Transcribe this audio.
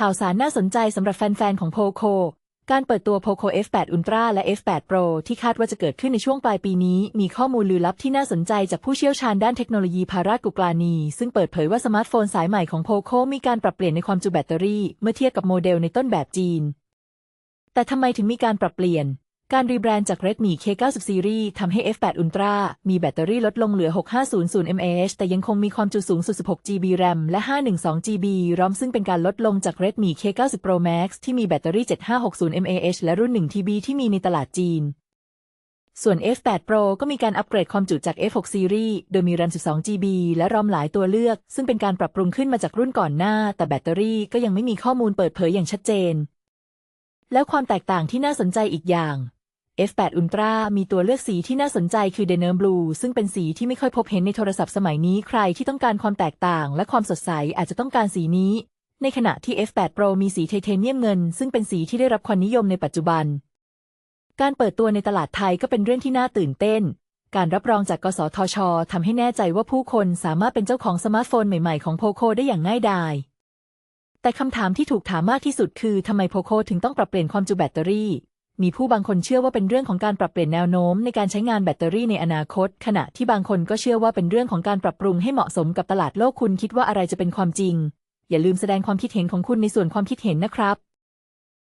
ข่าวสารน่าสนใจสำหรับแฟน ๆ ของ POCO การเปิดตัว POCO F8 Ultra และ F8 Pro ที่คาดว่าจะเกิดขึ้นในช่วงปลายปีนี้ มีข้อมูลลือลับที่น่าสนใจจากผู้เชี่ยวชาญด้านเทคโนโลยีพารากุกลานี ซึ่งเปิดเผยว่าสมาร์ทโฟนสายใหม่ของ POCO มีการปรับเปลี่ยนในความจุแบตเตอรี่ เมื่อเทียบกับโมเดลในต้นแบบจีน แต่ทำไมถึงมีการปรับเปลี่ยน การรีแบรนด์จาก Redmi K90 Series ทำให้ F8 Ultra มีแบตเตอรี่ลดลงเหลือ 6500 mAh แต่ยังคงมีความจุสูงสุด 16 GB RAM และ 512 GB ROM ซึ่งเป็นการลดลงจาก Redmi K90 Pro Max ที่มีแบตเตอรี่ 7560 mAh และรุ่น 1 TB ที่มีในตลาดจีน ส่วน F8 Pro ก็มีการอัปเกรดความจุจาก F6 Series โดยมี RAM 12 GB และ ROM หลายตัวเลือก ซึ่งเป็นการปรับปรุงขึ้นมาจากรุ่นก่อนหน้า แต่แบตเตอรี่ก็ยังไม่มีข้อมูลเปิดเผยอย่างชัดเจน แล้วความแตกต่างที่น่าสนใจอีกอย่าง F8 Ultra มีตัวเลือกสีที่น่าสนใจคือ Denim Blue ซึ่งเป็นสีที่ไม่ค่อยพบเห็นในโทรศัพท์สมัยนี้ใครที่ต้องการความแตกต่างและความสดใสอาจจะต้องการสีนี้ ในขณะที่ F8 Pro มีสีไทเทเนียมเงิน ซึ่งเป็นสีที่ได้รับความนิยมในปัจจุบัน การเปิดตัวในตลาดไทยก็เป็นเรื่องที่น่าตื่นเต้น การรับรองจากกสทชทำให้แน่ใจว่าผู้คนสามารถเป็นเจ้าของสมาร์ทโฟนใหม่ๆของ POCO ได้อย่างง่ายดายแต่คำถามที่ถูกถามมากที่สุดคือทำไม POCO ถึงต้องปรับเปลี่ยนความจุแบตเตอรี่ มีผู้บางคนเชื่อว่าเป็นเรื่องของการปรับเปลี่ยนแนวโน้มในการใช้งานแบตเตอรี่ในอนาคต ขณะที่บางคนก็เชื่อว่าเป็นเรื่องของการปรับปรุงให้เหมาะสมกับตลาดโลกคุณคิดว่าอะไรจะเป็นความจริง อย่าลืมแสดงความคิดเห็นของคุณในส่วนความคิดเห็นนะครับ